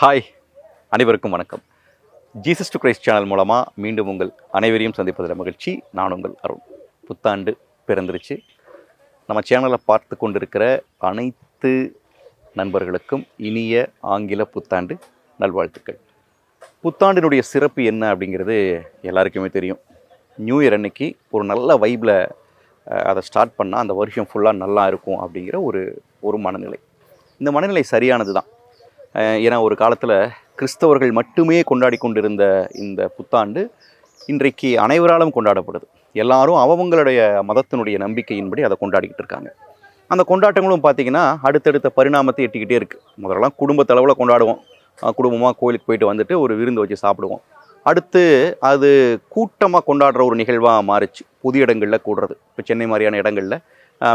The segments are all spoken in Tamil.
ஹாய் அனைவருக்கும் வணக்கம். ஜீசஸ் டு கிரைஸ்ட் சேனல் மூலமாக மீண்டும் உங்கள் அனைவரையும் சந்திப்பதில் மகிழ்ச்சி. நான் உங்கள் அருண். புத்தாண்டு பிறந்துருச்சு. நம்ம சேனலை பார்த்து கொண்டிருக்கிற அனைத்து நண்பர்களுக்கும் இனிய ஆங்கில புத்தாண்டு நல்வாழ்த்துக்கள். புத்தாண்டினுடைய சிறப்பு என்ன அப்படிங்கிறது எல்லாருக்குமே தெரியும். நியூ இயர் அன்னைக்கு ஒரு நல்ல வைப்பில் அதை ஸ்டார்ட் பண்ணால் அந்த வருஷம் ஃபுல்லாக நல்லா இருக்கும் அப்படிங்கிற ஒரு ஒரு மனநிலை. இந்த மனநிலை சரியானது தான் ஏன்னா ஒரு காலத்தில் கிறிஸ்தவர்கள் மட்டுமே கொண்டாடி கொண்டிருந்த இந்த புத்தாண்டு இன்றைக்கு அனைவராலும் கொண்டாடப்படுது. எல்லாரும் அவங்களுடைய மதத்தினுடைய நம்பிக்கையின்படி அதை கொண்டாடிக்கிட்டு இருக்காங்க. அந்த கொண்டாட்டங்களும் பார்த்திங்கன்னா அடுத்தடுத்த பரிணாமத்தை எட்டிக்கிட்டே இருக்குது முதல்லலாம் குடும்பத்தளவில் கொண்டாடுவோம். குடும்பமாக கோயிலுக்கு போயிட்டு வந்துட்டு ஒரு விருந்து வச்சு சாப்பிடுவோம். அடுத்து அது கூட்டமாக கொண்டாடுற ஒரு நிகழ்வாக மாறிச்சு. புது இடங்களில் கூடுறது. இப்போ சென்னை மாதிரியான இடங்களில்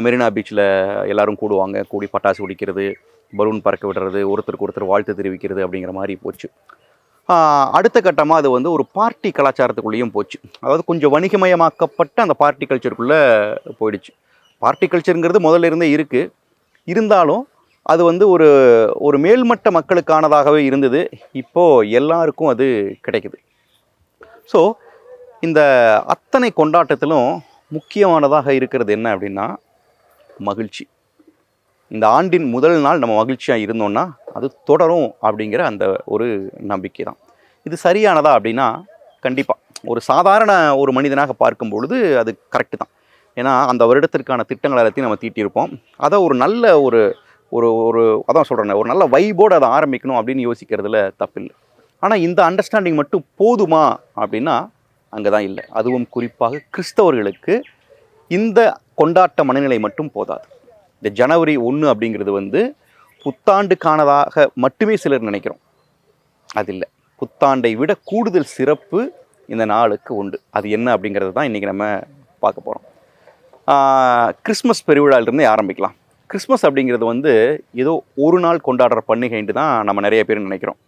மெரினா பீச்சில் எல்லோரும் கூடுவாங்க. கூடி பட்டாசு குடிக்கிறது பலூன் பறக்க விடுறது ஒருத்தருக்கு ஒருத்தர் வாழ்த்து தெரிவிக்கிறது அப்படிங்கிற மாதிரி போச்சு. அடுத்த கட்டமாக அது வந்து ஒரு பார்ட்டி கலாச்சாரத்துக்குள்ளேயும் போச்சு. அதாவது கொஞ்சம் வணிகமயமாக்கப்பட்ட அந்த பார்ட்டி கல்ச்சருக்குள்ளே போயிடுச்சு. பார்ட்டி கல்ச்சருங்கிறது முதல்ல இருந்தே இருக்குது இருந்தாலும் அது வந்து ஒரு ஒரு மேல்மட்ட மக்களுக்கானதாகவே இருந்தது. இப்போது எல்லாருக்கும் அது கிடைக்குது. ஸோ இந்த அத்தனை கொண்டாட்டத்திலும் முக்கியமானதாக இருக்கிறது என்ன அப்படின்னா மகிழ்ச்சி. இந்த ஆண்டின் முதல் நாள் நம்ம மகிழ்ச்சியாக இருந்தோம்னா அது தொடரும் அப்படிங்கிற அந்த ஒரு நம்பிக்கை தான் இது சரியானதா அப்படின்னா கண்டிப்பாக ஒரு சாதாரண ஒரு மனிதனாக பார்க்கும் பொழுது அது கரெக்டு தான். ஏன்னா அந்த வருடத்திற்கான திட்டங்கள் எல்லாத்தையும் நம்ம தீட்டியிருப்போம். அதை ஒரு நல்ல ஒரு ஒரு ஒரு அதான் சொல்கிறேன் ஒரு நல்ல வைபோடு அதை ஆரம்பிக்கணும் அப்படின்னு யோசிக்கிறதுல தப்பில்லை. ஆனால் இந்த அண்டர்ஸ்டாண்டிங் மட்டும் போதுமா அப்படின்னா அங்கே தான் இல்லை. அதுவும் குறிப்பாக கிறிஸ்தவர்களுக்கு இந்த கொண்டாட்ட மனநிலை மட்டும் போதாது. இந்த ஜனவரி ஒன்று அப்படிங்கிறது வந்து புத்தாண்டுக்கானதாக மட்டுமே சிலர் நினைக்கிறோம். அது இல்லை. புத்தாண்டை விட கூடுதல் சிறப்பு இந்த நாளுக்கு உண்டு. அது என்ன அப்படிங்கிறது தான் இன்றைக்கி நம்ம பார்க்க போகிறோம் கிறிஸ்மஸ் பெருவிழாவிலிருந்தே ஆரம்பிக்கலாம். கிறிஸ்மஸ் அப்படிங்கிறது வந்து ஏதோ ஒரு நாள் கொண்டாடுற பண்டிகைன்ட்டு தான் நம்ம நிறைய பேர் நினைக்கிறோம்.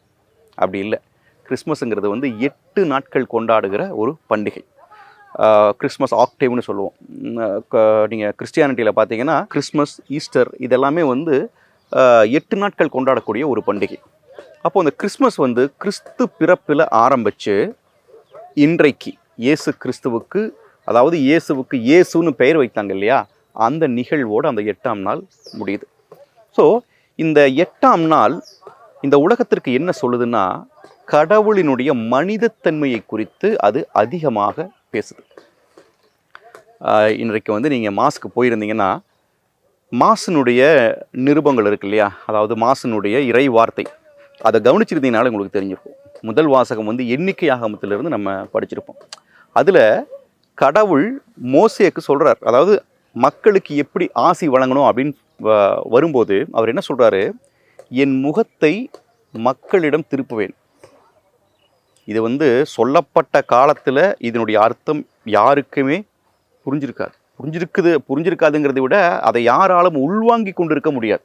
அப்படி இல்லை. கிறிஸ்மஸுங்கிறது வந்து எட்டு நாட்கள் கொண்டாடுகிற ஒரு பண்டிகை. கிறிஸ்மஸ் ஆக்டேவ்னு சொல்லுவோம். நீங்கள் கிறிஸ்டியானிட்டியில் பார்த்தீங்கன்னா கிறிஸ்மஸ் ஈஸ்டர் இதெல்லாமே வந்து எட்டு நாட்கள் கொண்டாடக்கூடிய ஒரு பண்டிகை. அப்போ அந்த கிறிஸ்மஸ் வந்து கிறிஸ்து பிறப்பில் ஆரம்பித்து இன்றைக்கு இயேசு கிறிஸ்துவுக்கு அதாவது இயேசுவுக்கு இயேசுன்னு பெயர் வைத்தாங்க இல்லையா? அந்த நிகழ்வோடு அந்த எட்டாம் நாள் முடியுது. ஸோ இந்த எட்டாம் நாள் இந்த உலகத்திற்கு என்ன சொல்லுதுன்னா கடவுளினுடைய மனிதத்தன்மையை குறித்து அது அதிகமாக பேசுது. இன்றைக்கு வந்து நீங்கள் மாஸ்க்கு போயிருந்தீங்கன்னா மாசினுடைய நிருபங்கள் இருக்கு இல்லையா? அதாவது மாசினுடைய இறை வார்த்தை. அதை கவனிச்சிருந்தீங்கனால உங்களுக்கு தெரிஞ்சிருக்கும். முதல் வாசகம் வந்து எண்ணிக்கை ஆகமத்திலிருந்து நம்ம படிச்சிருப்போம். அதில் கடவுள் மோசேக்கு சொல்கிறார் அதாவது மக்களுக்கு எப்படி ஆசி வழங்கணும் அப்படின்னு வ- வரும்போது அவர் என்ன சொல்கிறாரு என் முகத்தை மக்களிடம் திருப்புவேன். இது வந்து சொல்லப்பட்ட காலத்தில் இதனுடைய அர்த்தம் யாருக்குமே புரிஞ்சிருக்காது. புரிஞ்சிருக்குது புரிஞ்சிருக்காதுங்கிறத விட அதை யாராலும் உள்வாங்கி கொண்டிருக்க முடியாது.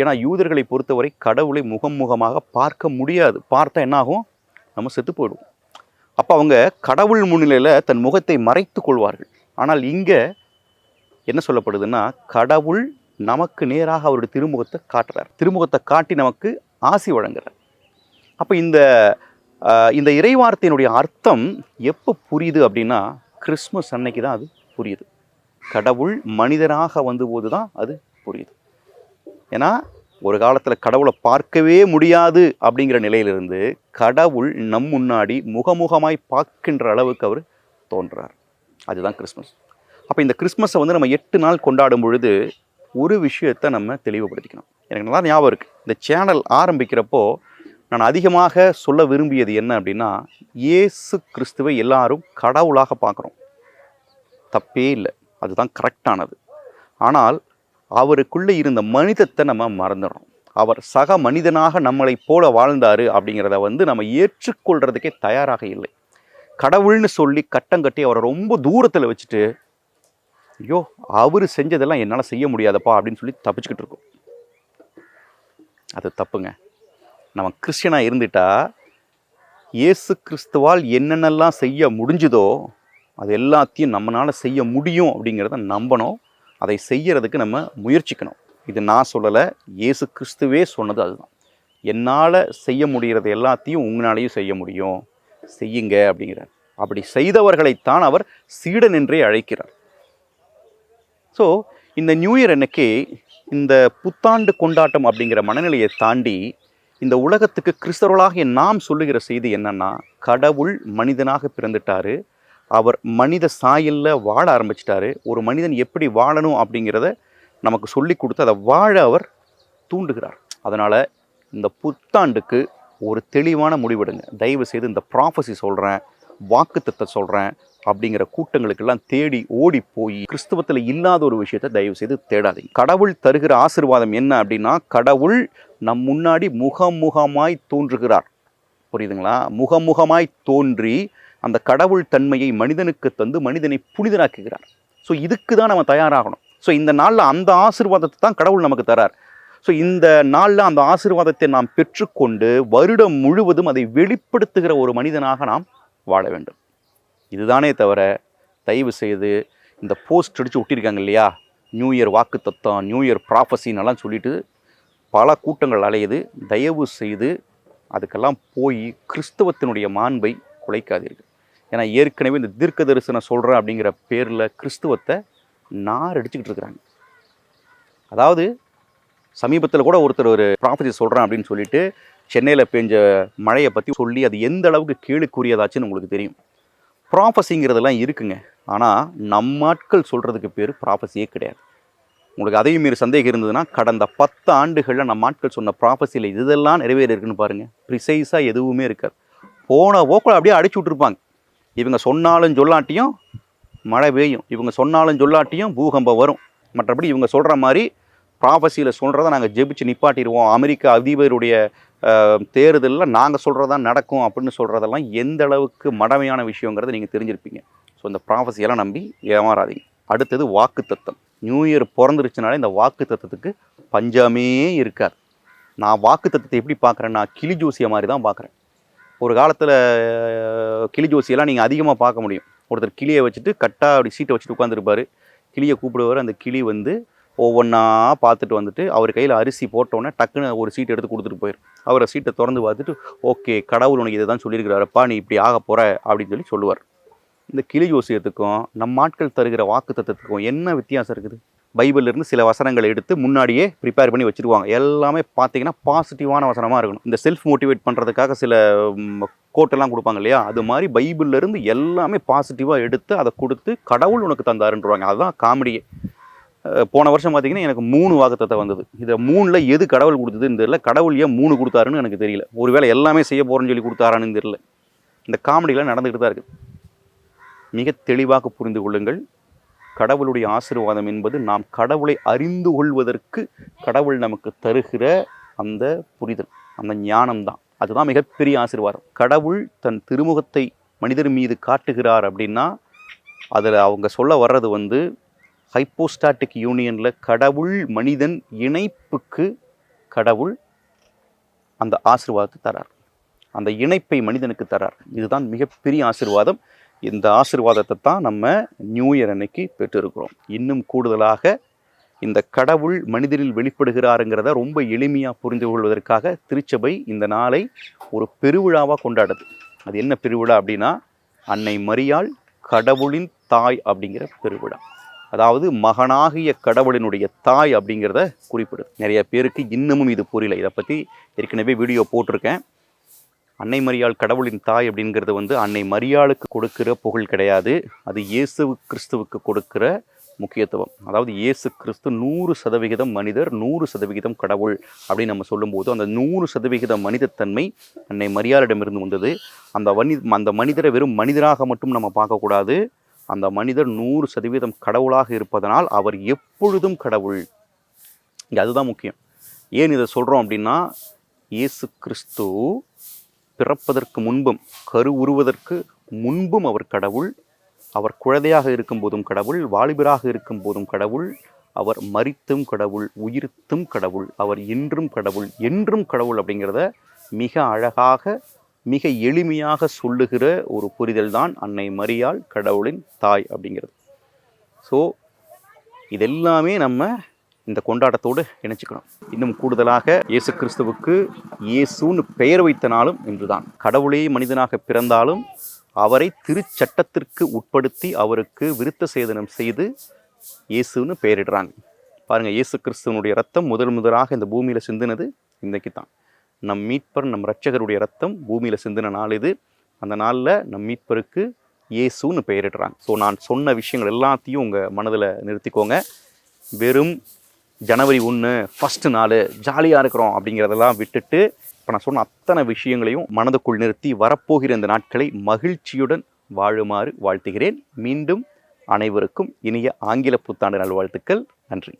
ஏன்னா யூதர்களை பொறுத்தவரை கடவுளை முகம் முகமாக பார்க்க முடியாது. பார்த்தா என்னாகும்? நம்ம செத்து போயிடுவோம். அப்போ அவங்க கடவுள் முன்னிலையில் தன் முகத்தை மறைத்து கொள்வார்கள். ஆனால் இங்கே என்ன சொல்லப்படுதுன்னா கடவுள் நமக்கு நேராக அவருடைய திருமுகத்தை காட்டுறார். திருமுகத்தை காட்டி நமக்கு ஆசி வழங்குறார். அப்போ இந்த இந்த இறைவார்த்தையினுடைய அர்த்தம் எப்போ புரியுது அப்படின்னா கிறிஸ்மஸ் அன்னைக்கு தான் அது புரியுது. கடவுள் மனிதனாக வந்தபோது தான் அது புரியுது. ஏன்னா ஒரு காலத்தில் கடவுளை பார்க்கவே முடியாது அப்படிங்கிற நிலையிலிருந்து கடவுள் நம் முன்னாடி முகமுகமாய் பார்க்கின்ற அளவுக்கு அவர் தோன்றார். அதுதான் கிறிஸ்மஸ் அப்போ இந்த கிறிஸ்மஸை வந்து நம்ம எட்டு நாள் கொண்டாடும் பொழுது ஒரு விஷயத்தை நம்ம தெளிவுபடுத்திக்கணும். எனக்கு நல்லா ஞாபகம் இருக்குது இந்த சேனல் ஆரம்பிக்கிறப்போ நான் அதிகமாக சொல்ல விரும்பியது என்ன அப்படின்னா இயேசு கிறிஸ்துவை எல்லாரும் கடவுளாக பார்க்குறோம். தப்பே இல்லை. அதுதான் கரெக்டானது. ஆனால் அவருக்குள்ளே இருந்த மனிதத்தை நம்ம மறந்துடுறோம். அவர் சக மனிதனாக நம்மளை போல வாழ்ந்தார் அப்படிங்கிறத வந்து நம்ம ஏற்றுக்கொள்கிறதுக்கே தயாராக இல்லை. கடவுள்னு சொல்லி கட்டம் கட்டி அவரை ரொம்ப தூரத்தில் வச்சுட்டு ஐயோ அவர் செஞ்சதெல்லாம் என்னால் செய்ய முடியாதப்பா அப்படின்னு சொல்லி தப்பிச்சுக்கிட்டு இருக்கோம். அது தப்புங்க. நம்ம கிறிஸ்டியனாக இருந்துட்டா இயேசு கிறிஸ்துவால் என்னென்னலாம் செய்ய முடிஞ்சுதோ அது எல்லாத்தையும் நம்மளால் செய்ய முடியும் அப்படிங்கிறத நம்பணும். அதை செய்யறதுக்கு நம்ம முயற்சிக்கணும். இது நான் சொல்லலை இயேசு கிறிஸ்துவே சொன்னது அதுதான். என்னால் செய்ய முடிகிறது எல்லாத்தையும் உங்களாலையும் செய்ய முடியும். செய்யுங்க அப்படிங்கிறார். அப்படி செய்தவர்களைத்தான் அவர் சீடன் என்றே அழைக்கிறார். ஸோ இந்த நியூ இயர் அன்னைக்கு இந்த புத்தாண்டு கொண்டாட்டம் அப்படிங்கிற மனநிலையை தாண்டி இந்த உலகத்துக்கு கிறிஸ்தவர்களாகிய நாம் சொல்லுகிற செய்தி என்னன்னா கடவுள் மனிதனாக பிறந்துட்டாரு. அவர் மனித சாயலில் வாழ ஆரம்பிச்சிட்டாரு. ஒரு மனிதன் எப்படி வாழணும் அப்படிங்கிறத நமக்கு சொல்லி கொடுத்து அதை வாழ அவர் தூண்டுகிறார். அதனால் இந்த புத்தாண்டுக்கு ஒரு தெளிவான முடிவெடுங்க. தயவு செய்து இந்த ப்ராஃபஸி சொல்கிறேன் வாக்குத்தத்தை சொல்கிறேன் அப்படிங்கிற கூட்டங்களுக்கெல்லாம் தேடி ஓடி போய் கிறிஸ்தவத்தில் இல்லாத ஒரு விஷயத்தை தயவு செய்து தேடாதீங்க. கடவுள் தருகிற ஆசீர்வாதம் என்ன அப்படின்னா கடவுள் நம் முன்னாடி முகமுகமாய் தோன்றுகிறார். புரியுதுங்களா? முகமுகமாய் தோன்றி அந்த கடவுள் தன்மையை மனிதனுக்கு தந்து மனிதனை புனிதனாக்குகிறார். ஸோ இதுக்கு தான் நம்ம தயாராகணும். ஸோ இந்த நாளில் அந்த ஆசீர்வாதத்தை தான் கடவுள் நமக்கு தரார். ஸோ இந்த நாளில் அந்த ஆசீர்வாதத்தை நாம் பெற்றுக்கொண்டு வருடம் முழுவதும் அதை வெளிப்படுத்துகிற ஒரு மனிதனாக நாம் வாழ வேண்டும். இதுதானே தவிர தயவு செய்து இந்த போஸ்ட் அடித்து ஒட்டியிருக்காங்க இல்லையா? நியூ இயர் வாக்கு தத்தம் நியூ இயர் ப்ராஃபஸின்னெல்லாம் சொல்லிட்டு பல கூட்டங்கள் அலையுது. தயவு செய்து அதுக்கெல்லாம் போய் கிறிஸ்தவத்தினுடைய மாண்பை குலைக்காதீர்கள். ஏன்னா ஏற்கனவே இந்த தீர்க்க தரிசனம் சொல்கிறேன் அப்படிங்கிற பேரில் கிறிஸ்துவத்தை நார் அடிச்சுக்கிட்டு இருக்கிறாங்க. அதாவது சமீபத்தில் கூட ஒருத்தர் ஒரு ப்ராஃபஸி சொல்கிறேன் அப்படின்னு சொல்லிட்டு சென்னையில் பெஞ்ச மழையை பற்றி சொல்லி அது எந்த அளவுக்கு கேளுக்குரியதாச்சுன்னு உங்களுக்கு தெரியும். ப்ராஃபஸிங்கிறதெல்லாம் இருக்குங்க. ஆனால் நம்ம ஆட்கள் சொல்கிறதுக்கு பேர் ப்ராஃபஸியே கிடையாது. உங்களுக்கு அதையும் மீறி சந்தேகம் இருந்ததுன்னா கடந்த பத்து ஆண்டுகளில் நம்ம ஆட்கள் சொன்ன ப்ராஃபஸியில் இதெல்லாம் நிறைவேறி இருக்குன்னு பாருங்கள் ப்ரிசைஸாக எதுவுமே இருக்காது. போன போக்கில் அப்படியே அடிச்சு விட்ருப்பாங்க இவங்க சொன்னாலும் சொல்லாட்டியும் மழை பெய்யும். இவங்க சொன்னாலும் சொல்லாட்டியும் பூகம்பம் வரும். மற்றபடி இவங்க சொல்கிற மாதிரி ப்ராஃபஸியில் சொல்கிறத நாங்கள் ஜெபிச்சு நிப்பாட்டிடுவோம். அமெரிக்க அதிபருடைய தேர்தலில் நாங்கள் சொல்கிறதா நடக்கும் அப்படின்னு சொல்கிறதெல்லாம் எந்த அளவுக்கு மடமையான விஷயங்கிறத நீங்கள் தெரிஞ்சிருப்பீங்க. ஸோ இந்த ப்ராஃபஸியெல்லாம் நம்பி ஏமாறாதீங்க. அடுத்தது வாக்கு தத்தம் நியூ இயர் பிறந்துருச்சுனாலே இந்த வாக்கு தத்துவத்துக்கு பஞ்சமே இருக்காது. நான் வாக்கு தத்துவத்தை எப்படி பார்க்குறேன்னா கிளி ஜோசியை மாதிரி தான் பார்க்குறேன். ஒரு காலத்தில் கிளி ஜோசியெல்லாம் நீங்கள் அதிகமாக பார்க்க முடியும். ஒருத்தர் கிளியை வச்சுட்டு கட்டாக அப்படி சீட்டை வச்சுட்டு உட்காந்துருப்பாரு கிளியை கூப்பிடுவார். அந்த கிளி வந்து ஒவ்வொன்றா பார்த்துட்டு வந்துட்டு அவர் கையில் அரிசி போட்டோன்னே டக்குன்னு ஒரு சீட் எடுத்து கொடுத்துட்டு போயிடும் அவரை சீட்டை திறந்து பார்த்துட்டு ஓகே கடவுள் உனக்கு இதை தான் சொல்லியிருக்கிறாரப்பா. நீ இப்படி ஆக போகிற அப்படின்னு சொல்லி சொல்லுவார். இந்த கிளி ஜோசியத்துக்கும் நம் ஆட்கள் தருகிற வாக்கு தத்துவத்துக்கும் என்ன வித்தியாசம் இருக்குது? பைபிள்லேருந்து சில வசனங்களை எடுத்து முன்னாடியே ப்ரிப்பேர் பண்ணி வச்சுருவாங்க. எல்லாமே பார்த்தீங்கன்னா பாசிட்டிவான வசனமாக இருக்கணும். இந்த செல்ஃப் மோட்டிவேட் பண்ணுறதுக்காக சில கோட்டெல்லாம் கொடுப்பாங்க இல்லையா? அது மாதிரி பைபிள்லேருந்து எல்லாமே பாசிட்டிவாக எடுத்து அதை கொடுத்து கடவுள் உனக்கு தந்தாருன்றவாங்க அதுதான் காமெடியே போன வருஷம் பார்த்தீங்கன்னா எனக்கு மூணு வாக்குத்தத்தை வந்தது. இதை மூணில் எது கடவுள் கொடுத்ததுன்னு தெரியல. கடவுள் ஏன் மூணு கொடுத்தாருன்னு எனக்கு தெரியல. ஒருவேளை எல்லாமே செய்ய போகிறேன்னு சொல்லி கொடுத்தாரான்னு தெரியல. இந்த காமெடியெலாம் நடந்துக்கிட்டு தான் இருக்குது மிக தெளிவாக புரிந்து கொள்ளுங்கள். கடவுளுடைய ஆசீர்வாதம் என்பது நாம் கடவுளை அறிந்து கொள்வதற்கு கடவுள் நமக்கு தருகிற அந்த புரிதல் அந்த ஞானம்தான். அதுதான் மிகப்பெரிய ஆசீர்வாதம். கடவுள் தன் திருமுகத்தை மனிதர் மீது காட்டுகிறார் அப்படின்னா அதில் அவங்க சொல்ல வர்றது வந்து ஹைப்போஸ்டாட்டிக் யூனியனில் கடவுள் மனிதன் இணைப்புக்கு கடவுள் அந்த ஆசீர்வாதத்தை தரார். அந்த இணைப்பை மனிதனுக்கு தரார். இதுதான் மிகப்பெரிய ஆசீர்வாதம். இந்த ஆசீர்வாதத்தை தான் நம்ம நியூ இயர் அன்னைக்கு பெற்றிருக்கிறோம். இன்னும் கூடுதலாக இந்த கடவுள் மனிதனில் வெளிப்படுகிறாருங்கிறத ரொம்ப எளிமையாக புரிந்து கொள்வதற்காக திருச்சபை இந்த நாளை ஒரு பெருவிழாவாக கொண்டாடுது. அது என்ன பெருவிழா அப்படின்னா அன்னை மரியாள் கடவுளின் தாய் அப்படிங்கிற பெருவிழா. அதாவது மகனாகிய கடவுளினுடைய தாய் அப்படிங்கிறத குறிப்பிடுது. நிறைய பேருக்கு இன்னமும் இது புரியல. இதை பற்றி ஏற்கனவே வீடியோ போட்டிருக்கேன். அன்னை மரியாள் கடவுளின் தாய் அப்படிங்கிறது வந்து அன்னை மரியாளுக்கு கொடுக்கிற புகழ் கிடையாது. அது இயேசு கிறிஸ்துவுக்கு கொடுக்கிற முக்கியத்துவம். அதாவது இயேசு கிறிஸ்து நூறு சதவிகிதம் மனிதர் நூறு சதவிகிதம் கடவுள் அப்படின்னு நம்ம சொல்லும்போது அந்த நூறு சதவிகித மனிதத்தன்மை அன்னை மரியாளிடமிருந்து வந்தது. அந்த வனி அந்த மனிதரை வெறும் மனிதராக மட்டும் நம்ம பார்க்கக்கூடாது. அந்த மனிதர் நூறு சதவீதம் கடவுளாக இருப்பதனால் அவர் எப்பொழுதும் கடவுள். இங்கே அதுதான் முக்கியம். ஏன் இதை சொல்கிறோம் அப்படின்னா இயேசு கிறிஸ்து பிறப்பதற்கு முன்பும் கரு உருவதற்கு முன்பும் அவர் கடவுள். அவர் குழந்தையாக இருக்கும்போதும் கடவுள் வாலிபராக இருக்கும் போதும் கடவுள். அவர் மறித்தும் கடவுள் உயிர்த்தும் கடவுள். அவர் இன்றும் கடவுள் என்றும் கடவுள் அப்படிங்கிறத மிக அழகாக மிக எளிமையாக சொல்லுகிற ஒரு புரிதல் தான் அன்னை மரியாள் கடவுளின் தாய் அப்படிங்கிறது. ஸோ இதெல்லாமே நம்ம இந்த கொண்டாட்டத்தோடு இணைச்சிக்கணும். இன்னும் கூடுதலாக இயேசு கிறிஸ்துவுக்கு இயேசுன்னு பெயர் வைத்த நாளும் இன்றுதான். கடவுளே மனிதனாக பிறந்தாலும் அவரை திருச்சட்டத்திற்கு உட்படுத்தி அவருக்கு விருத்த சேதனம் செய்து இயேசுன்னு பெயரிடுறாங்க. பாருங்கள் இயேசு கிறிஸ்துவனுடைய ரத்தம் முதல் முதலாக இந்த பூமியில் சிந்தினது இன்றைக்கு தான் நம் மீட்பர் நம் ரட்சகருடைய ரத்தம் பூமியில் சிந்தின நாள் இது. அந்த நாளில் நம் மீட்பருக்கு இயேசுன்னு பெயரிடுறாங்க. ஸோ நான் சொன்ன விஷயங்கள் எல்லாத்தையும் உங்கள் மனதில் நிறுத்திக்கோங்க. வெறும் ஜனவரி ஒன்று ஃபஸ்ட்டு நாள் ஜாலியாக இருக்கிறோம் அப்படிங்கிறதெல்லாம் விட்டுட்டு இப்போ நான் சொன்ன அத்தனை விஷயங்களையும் மனதுக்குள் நிறுத்தி வரப்போகிற இந்த நாட்களை மகிழ்ச்சியுடன் வாழுமாறு வாழ்த்துகிறேன். மீண்டும் அனைவருக்கும் இனிய ஆங்கில புத்தாண்டு நல்வாழ்த்துக்கள். நன்றி.